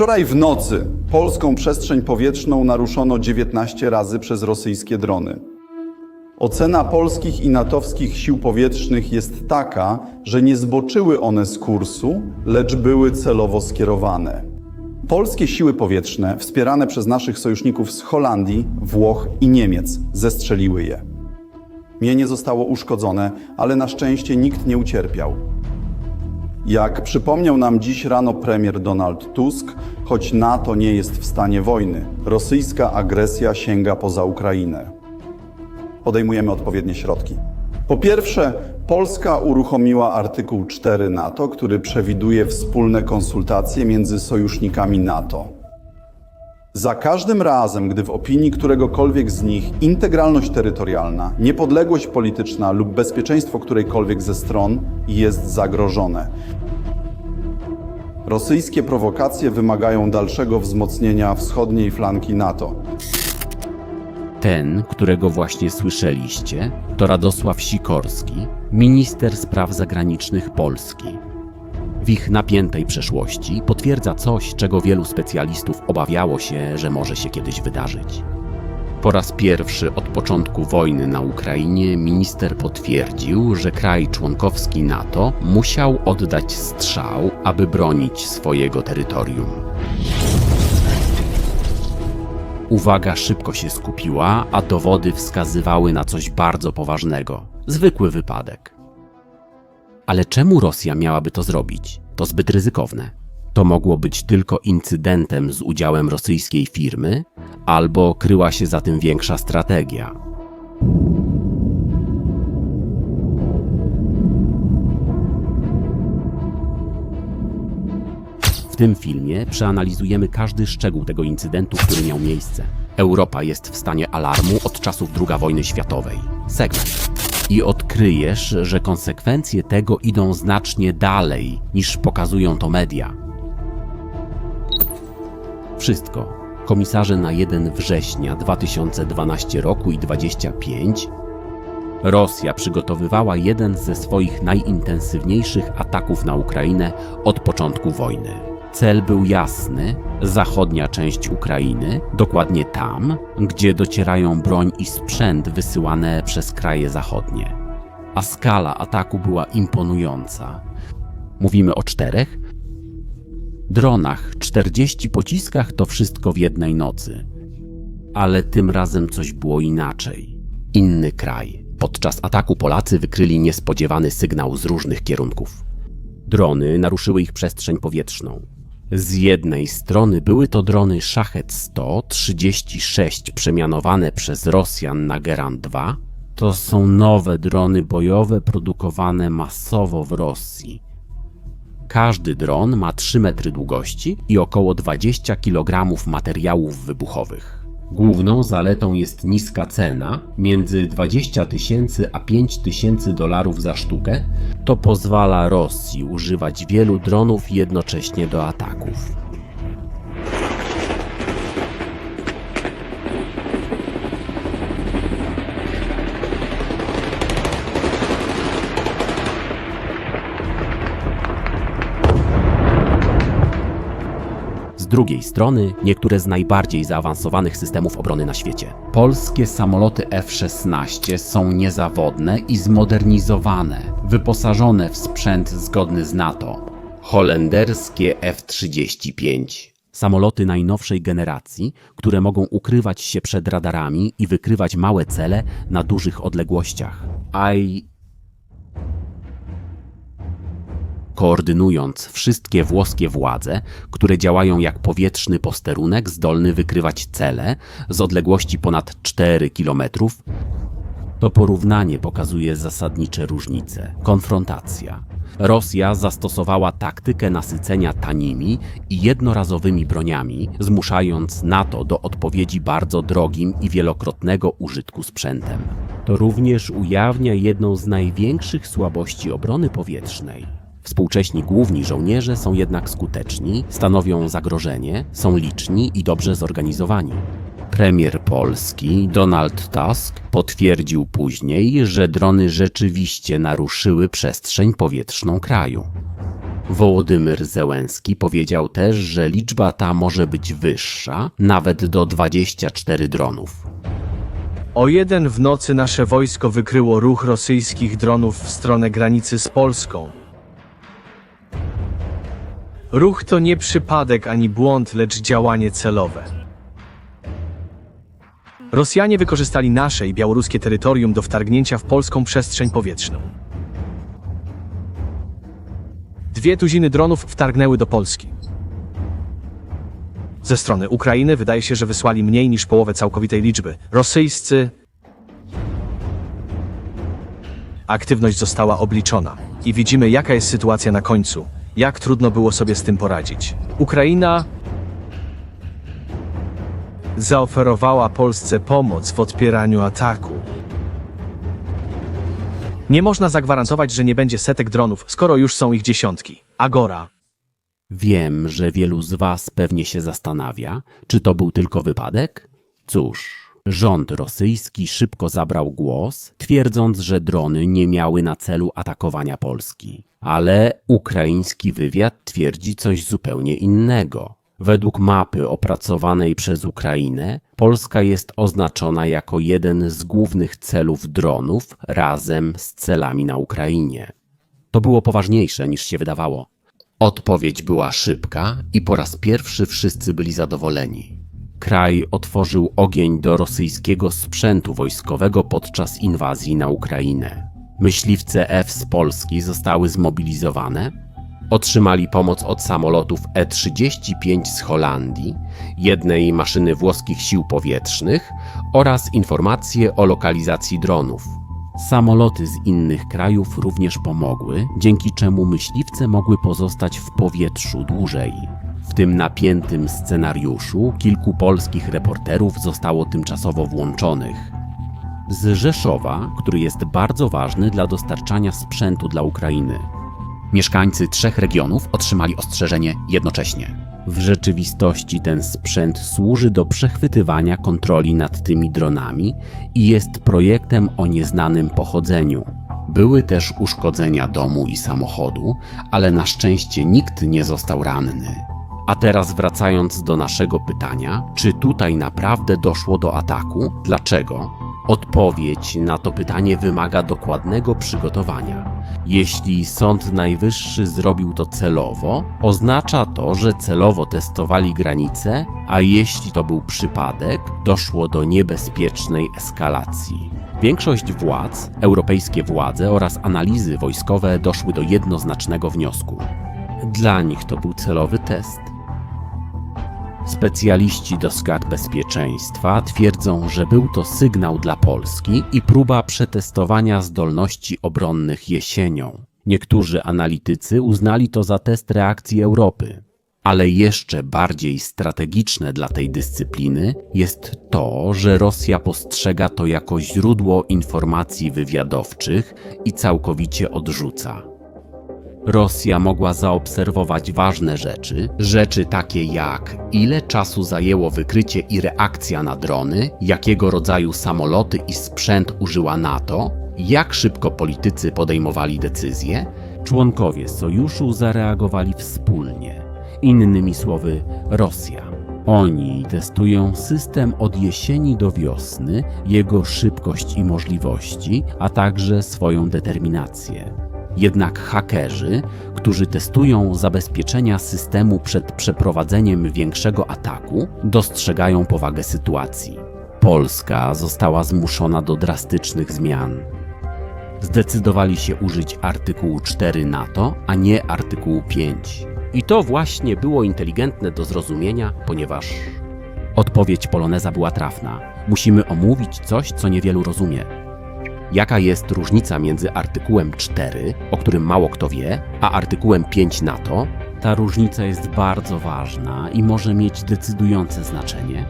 Wczoraj w nocy polską przestrzeń powietrzną naruszono 19 razy przez rosyjskie drony. Ocena polskich i natowskich sił powietrznych jest taka, że nie zboczyły one z kursu, lecz były celowo skierowane. Polskie siły powietrzne, wspierane przez naszych sojuszników z Holandii, Włoch i Niemiec, zestrzeliły je. Mienie zostało uszkodzone, ale na szczęście nikt nie ucierpiał. Jak przypomniał nam dziś rano premier Donald Tusk, choć NATO nie jest w stanie wojny, rosyjska agresja sięga poza Ukrainę. Podejmujemy odpowiednie środki. Po pierwsze, Polska uruchomiła artykuł 4 NATO, który przewiduje wspólne konsultacje między sojusznikami NATO. Za każdym razem, gdy w opinii któregokolwiek z nich integralność terytorialna, niepodległość polityczna lub bezpieczeństwo którejkolwiek ze stron jest zagrożone, rosyjskie prowokacje wymagają dalszego wzmocnienia wschodniej flanki NATO. Ten, którego właśnie słyszeliście, to Radosław Sikorski, minister spraw zagranicznych Polski. W ich napiętej przeszłości potwierdza coś, czego wielu specjalistów obawiało się, że może się kiedyś wydarzyć. Po raz pierwszy od początku wojny na Ukrainie minister potwierdził, że kraj członkowski NATO musiał oddać strzał, aby bronić swojego terytorium. Uwaga szybko się skupiła, a dowody wskazywały na coś bardzo poważnego zwykły wypadek. Ale czemu Rosja miałaby to zrobić? To zbyt ryzykowne. To mogło być tylko incydentem z udziałem rosyjskiej firmy, albo kryła się za tym większa strategia. W tym filmie przeanalizujemy każdy szczegół tego incydentu, który miał miejsce. Europa jest w stanie alarmu od czasów II wojny światowej. Segment. I odkryjesz, że konsekwencje tego idą znacznie dalej niż pokazują to media. Wszystko. Komisarze na 1 września 2012 roku i 25 Rosja przygotowywała jeden ze swoich najintensywniejszych ataków na Ukrainę od początku wojny. Cel był jasny: zachodnia część Ukrainy, dokładnie tam, gdzie docierają broń i sprzęt wysyłane przez kraje zachodnie. A skala ataku była imponująca. Mówimy o czterech, dronach, 40 pociskach to wszystko w jednej nocy. Ale tym razem coś było inaczej. Inny kraj. Podczas ataku Polacy wykryli niespodziewany sygnał z różnych kierunków. Drony naruszyły ich przestrzeń powietrzną. Z jednej strony były to drony Szachet 136 przemianowane przez Rosjan na Geran 2. To są nowe drony bojowe produkowane masowo w Rosji. Każdy dron ma 3 metry długości i około 20 kg materiałów wybuchowych. Główną zaletą jest niska cena, między 20 tysięcy a 5 tysięcy dolarów za sztukę. To pozwala Rosji używać wielu dronów jednocześnie do ataków. Drugiej strony, niektóre z najbardziej zaawansowanych systemów obrony na świecie. Polskie samoloty F-16 są niezawodne i zmodernizowane, wyposażone w sprzęt zgodny z NATO. Holenderskie F-35. Samoloty najnowszej generacji, które mogą ukrywać się przed radarami i wykrywać małe cele na dużych odległościach. I koordynując wszystkie włoskie władze, które działają jak powietrzny posterunek zdolny wykrywać cele z odległości ponad 4 km. To porównanie pokazuje zasadnicze różnice. Konfrontacja. Rosja zastosowała taktykę nasycenia tanimi i jednorazowymi broniami, zmuszając NATO do odpowiedzi bardzo drogim i wielokrotnego użytku sprzętem. To również ujawnia jedną z największych słabości obrony powietrznej. Współcześni główni żołnierze są jednak skuteczni, stanowią zagrożenie, są liczni i dobrze zorganizowani. Premier Polski Donald Tusk potwierdził później, że drony rzeczywiście naruszyły przestrzeń powietrzną kraju. Wołodymyr Zełenski powiedział też, że liczba ta może być wyższa, nawet do 24 dronów. O jeden w nocy nasze wojsko wykryło ruch rosyjskich dronów w stronę granicy z Polską. Ruch to nie przypadek ani błąd, lecz działanie celowe. Rosjanie wykorzystali nasze i białoruskie terytorium do wtargnięcia w polską przestrzeń powietrzną. Dwie tuziny dronów wtargnęły do Polski. Ze strony Ukrainy wydaje się, że wysłali mniej niż połowę całkowitej liczby. Rosyjscy. Aktywność została obliczona i widzimy, jaka jest sytuacja na końcu. Jak trudno było sobie z tym poradzić. Ukraina zaoferowała Polsce pomoc w odpieraniu ataku. Nie można zagwarantować, że nie będzie setek dronów, skoro już są ich dziesiątki. Agora. Wiem, że wielu z Was pewnie się zastanawia, czy to był tylko wypadek? Cóż, rząd rosyjski szybko zabrał głos, twierdząc, że drony nie miały na celu atakowania Polski. Ale ukraiński wywiad twierdzi coś zupełnie innego. Według mapy opracowanej przez Ukrainę, Polska jest oznaczona jako jeden z głównych celów dronów razem z celami na Ukrainie. To było poważniejsze niż się wydawało. Odpowiedź była szybka i po raz pierwszy wszyscy byli zadowoleni. Kraj otworzył ogień do rosyjskiego sprzętu wojskowego podczas inwazji na Ukrainę. Myśliwce F z Polski zostały zmobilizowane, otrzymali pomoc od samolotów E-35 z Holandii, jednej maszyny włoskich sił powietrznych oraz informacje o lokalizacji dronów. Samoloty z innych krajów również pomogły, dzięki czemu myśliwce mogły pozostać w powietrzu dłużej. W tym napiętym scenariuszu kilku polskich reporterów zostało tymczasowo włączonych. Z Rzeszowa, który jest bardzo ważny dla dostarczania sprzętu dla Ukrainy. Mieszkańcy trzech regionów otrzymali ostrzeżenie jednocześnie. W rzeczywistości ten sprzęt służy do przechwytywania kontroli nad tymi dronami i jest projektem o nieznanym pochodzeniu. Były też uszkodzenia domu i samochodu, ale na szczęście nikt nie został ranny. A teraz wracając do naszego pytania, czy tutaj naprawdę doszło do ataku? Dlaczego? Odpowiedź na to pytanie wymaga dokładnego przygotowania. Jeśli Sąd Najwyższy zrobił to celowo, oznacza to, że celowo testowali granice, a jeśli to był przypadek, doszło do niebezpiecznej eskalacji. Większość władz, europejskie władze oraz analizy wojskowe doszły do jednoznacznego wniosku. Dla nich to był celowy test. Specjaliści do skarb bezpieczeństwa twierdzą, że był to sygnał dla Polski i próba przetestowania zdolności obronnych jesienią. Niektórzy analitycy uznali to za test reakcji Europy. Ale jeszcze bardziej strategiczne dla tej dyscypliny jest to, że Rosja postrzega to jako źródło informacji wywiadowczych i całkowicie odrzuca. Rosja mogła zaobserwować ważne rzeczy, rzeczy takie jak ile czasu zajęło wykrycie i reakcja na drony, jakiego rodzaju samoloty i sprzęt użyła NATO, jak szybko politycy podejmowali decyzje, członkowie sojuszu zareagowali wspólnie. Innymi słowy, Rosja. Oni testują system od jesieni do wiosny, jego szybkość i możliwości, a także swoją determinację. Jednak hakerzy, którzy testują zabezpieczenia systemu przed przeprowadzeniem większego ataku, dostrzegają powagę sytuacji. Polska została zmuszona do drastycznych zmian. Zdecydowali się użyć artykułu 4 NATO, a nie artykułu 5. I to właśnie było inteligentne do zrozumienia, ponieważ odpowiedź Poloneza była trafna. Musimy omówić coś, co niewielu rozumie. Jaka jest różnica między artykułem 4, o którym mało kto wie, a artykułem 5 NATO? Ta różnica jest bardzo ważna i może mieć decydujące znaczenie.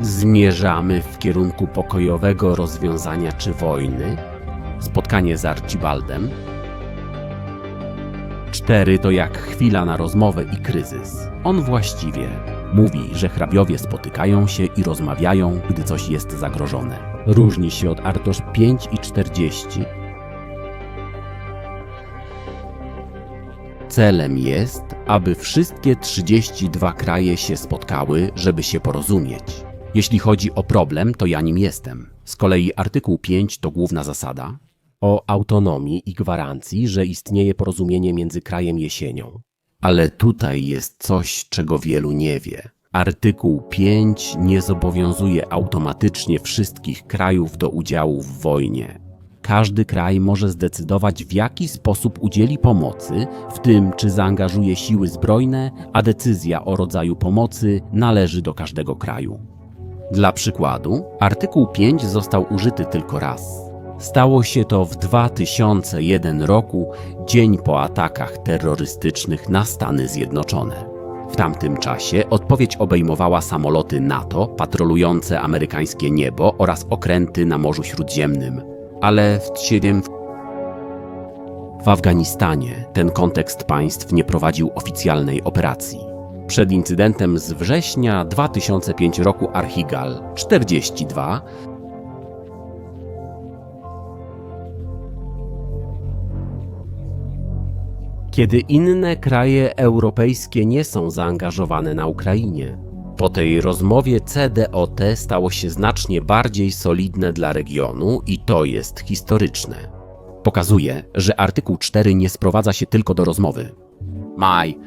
Zmierzamy w kierunku pokojowego rozwiązania czy wojny. Spotkanie z Archibaldem. 4 to jak chwila na rozmowę i kryzys. On właściwie mówi, że hrabiowie spotykają się i rozmawiają, gdy coś jest zagrożone. Różni się od Artosz 5 i 40. Celem jest, aby wszystkie 32 kraje się spotkały, żeby się porozumieć. Jeśli chodzi o problem, to ja nim jestem. Z kolei artykuł 5 to główna zasada. O autonomii i gwarancji, że istnieje porozumienie między krajem jesienią. Ale tutaj jest coś, czego wielu nie wie. Artykuł 5 nie zobowiązuje automatycznie wszystkich krajów do udziału w wojnie. Każdy kraj może zdecydować, w jaki sposób udzieli pomocy, w tym czy zaangażuje siły zbrojne, a decyzja o rodzaju pomocy należy do każdego kraju. Dla przykładu, artykuł 5 został użyty tylko raz. Stało się to w 2001 roku, dzień po atakach terrorystycznych na Stany Zjednoczone. W tamtym czasie odpowiedź obejmowała samoloty NATO patrolujące amerykańskie niebo oraz okręty na Morzu Śródziemnym. Ale w 7 w Afganistanie ten kontekst państw nie prowadził oficjalnej operacji. Przed incydentem z września 2005 roku Archigal 42 Kiedy inne kraje europejskie nie są zaangażowane na Ukrainie. Po tej rozmowie CDOT stało się znacznie bardziej solidne dla regionu i to jest historyczne. Pokazuje, że artykuł 4 nie sprowadza się tylko do rozmowy. Maj.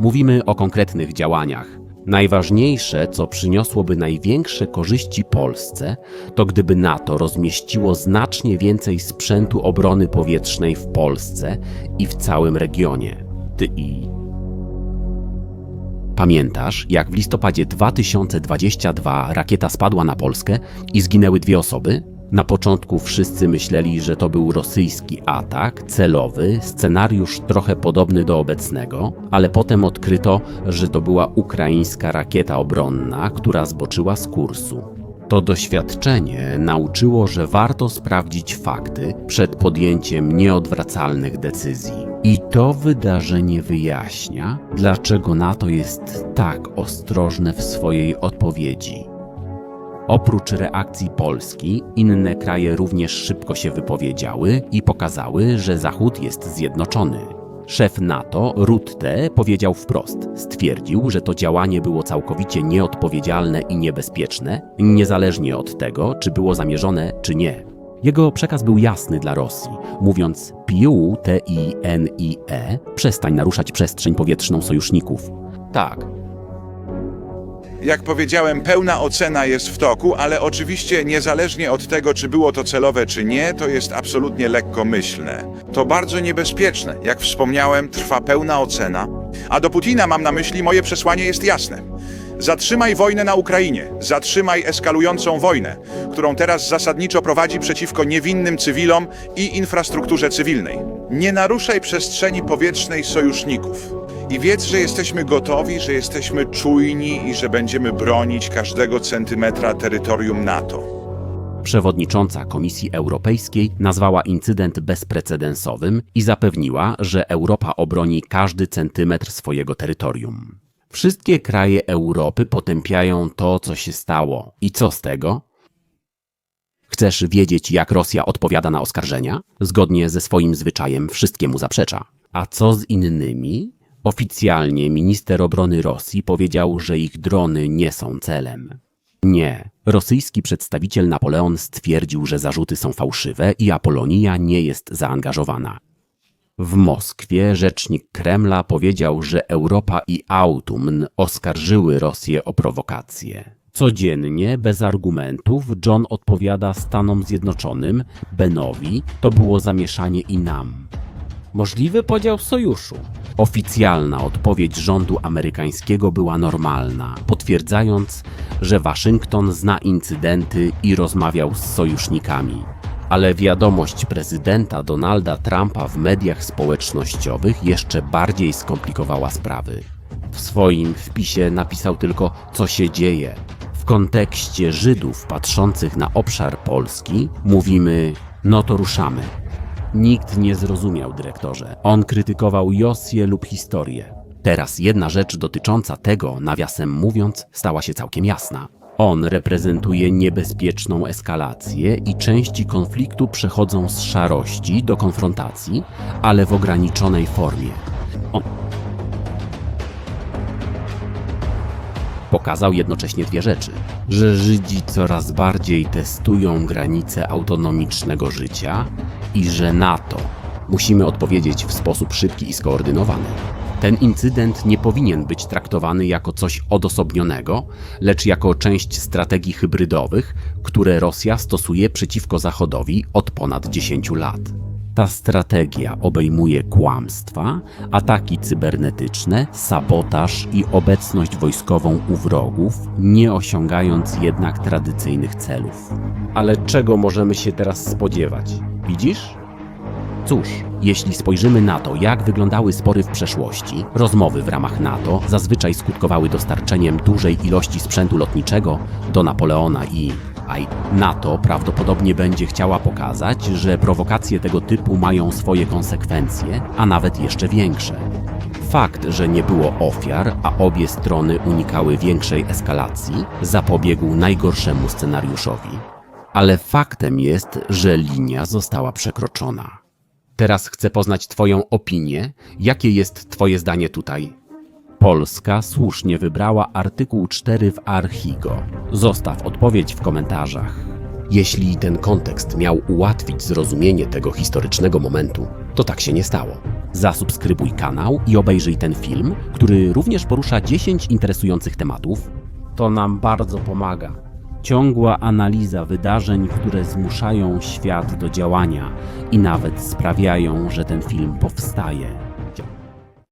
Mówimy o konkretnych działaniach. Najważniejsze, co przyniosłoby największe korzyści Polsce, to gdyby NATO rozmieściło znacznie więcej sprzętu obrony powietrznej w Polsce i w całym regionie. Ty i Pamiętasz, jak w listopadzie 2022 rakieta spadła na Polskę i zginęły dwie osoby? Na początku wszyscy myśleli, że to był rosyjski atak celowy, scenariusz trochę podobny do obecnego, ale potem odkryto, że to była ukraińska rakieta obronna, która zboczyła z kursu. To doświadczenie nauczyło, że warto sprawdzić fakty przed podjęciem nieodwracalnych decyzji. I to wydarzenie wyjaśnia, dlaczego NATO jest tak ostrożne w swojej odpowiedzi. Oprócz reakcji Polski, inne kraje również szybko się wypowiedziały i pokazały, że Zachód jest zjednoczony. Szef NATO, Rutte, powiedział wprost: stwierdził, że to działanie było całkowicie nieodpowiedzialne i niebezpieczne, niezależnie od tego, czy było zamierzone, czy nie. Jego przekaz był jasny dla Rosji, mówiąc PIU, T-I-N-I-E, przestań naruszać przestrzeń powietrzną sojuszników. Tak, Jak powiedziałem, pełna ocena jest w toku, ale oczywiście niezależnie od tego, czy było to celowe, czy nie, to jest absolutnie lekkomyślne. To bardzo niebezpieczne. Jak wspomniałem, trwa pełna ocena. A do Putina mam na myśli, moje przesłanie jest jasne. Zatrzymaj wojnę na Ukrainie, zatrzymaj eskalującą wojnę, którą teraz zasadniczo prowadzi przeciwko niewinnym cywilom i infrastrukturze cywilnej. Nie naruszaj przestrzeni powietrznej sojuszników. I wiedz, że jesteśmy gotowi, że jesteśmy czujni i że będziemy bronić każdego centymetra terytorium NATO. Przewodnicząca Komisji Europejskiej nazwała incydent bezprecedensowym i zapewniła, że Europa obroni każdy centymetr swojego terytorium. Wszystkie kraje Europy potępiają to, co się stało. I co z tego? Chcesz wiedzieć, jak Rosja odpowiada na oskarżenia? Zgodnie ze swoim zwyczajem wszystkiemu zaprzecza. A co z innymi? Oficjalnie minister obrony Rosji powiedział, że ich drony nie są celem. Nie. Rosyjski przedstawiciel Napoleon stwierdził, że zarzuty są fałszywe i Apolonia nie jest zaangażowana. W Moskwie rzecznik Kremla powiedział, że Europa i Autumn oskarżyły Rosję o prowokację. Codziennie, bez argumentów, John odpowiada Stanom Zjednoczonym, Benowi, to było zamieszanie i nam. Możliwy podział sojuszu. Oficjalna odpowiedź rządu amerykańskiego była normalna, potwierdzając, że Waszyngton zna incydenty i rozmawiał z sojusznikami. Ale wiadomość prezydenta Donalda Trumpa w mediach społecznościowych jeszcze bardziej skomplikowała sprawy. W swoim wpisie napisał tylko, co się dzieje. W kontekście Żydów patrzących na obszar Polski mówimy, no to ruszamy. Nikt nie zrozumiał, dyrektorze. On krytykował Josję lub historię. Teraz jedna rzecz dotycząca tego, nawiasem mówiąc, stała się całkiem jasna. On reprezentuje niebezpieczną eskalację i części konfliktu przechodzą z szarości do konfrontacji, ale w ograniczonej formie. On pokazał jednocześnie dwie rzeczy: że Żydzi coraz bardziej testują granice autonomicznego życia i że NATO musimy odpowiedzieć w sposób szybki i skoordynowany. Ten incydent nie powinien być traktowany jako coś odosobnionego, lecz jako część strategii hybrydowych, które Rosja stosuje przeciwko Zachodowi od ponad 10 lat. Ta strategia obejmuje kłamstwa, ataki cybernetyczne, sabotaż i obecność wojskową u wrogów, nie osiągając jednak tradycyjnych celów. Ale czego możemy się teraz spodziewać? Widzisz? Cóż, jeśli spojrzymy na to, jak wyglądały spory w przeszłości, rozmowy w ramach NATO zazwyczaj skutkowały dostarczeniem dużej ilości sprzętu lotniczego do Napoleona i a NATO prawdopodobnie będzie chciała pokazać, że prowokacje tego typu mają swoje konsekwencje, a nawet jeszcze większe. Fakt, że nie było ofiar, a obie strony unikały większej eskalacji, zapobiegł najgorszemu scenariuszowi. Ale faktem jest, że linia została przekroczona. Teraz chcę poznać Twoją opinię. Jakie jest Twoje zdanie tutaj? Polska słusznie wybrała artykuł 4 w Archigo. Zostaw odpowiedź w komentarzach. Jeśli ten kontekst miał ułatwić zrozumienie tego historycznego momentu, to tak się nie stało. Zasubskrybuj kanał i obejrzyj ten film, który również porusza 10 interesujących tematów. To nam bardzo pomaga. Ciągła analiza wydarzeń, które zmuszają świat do działania i nawet sprawiają, że ten film powstaje.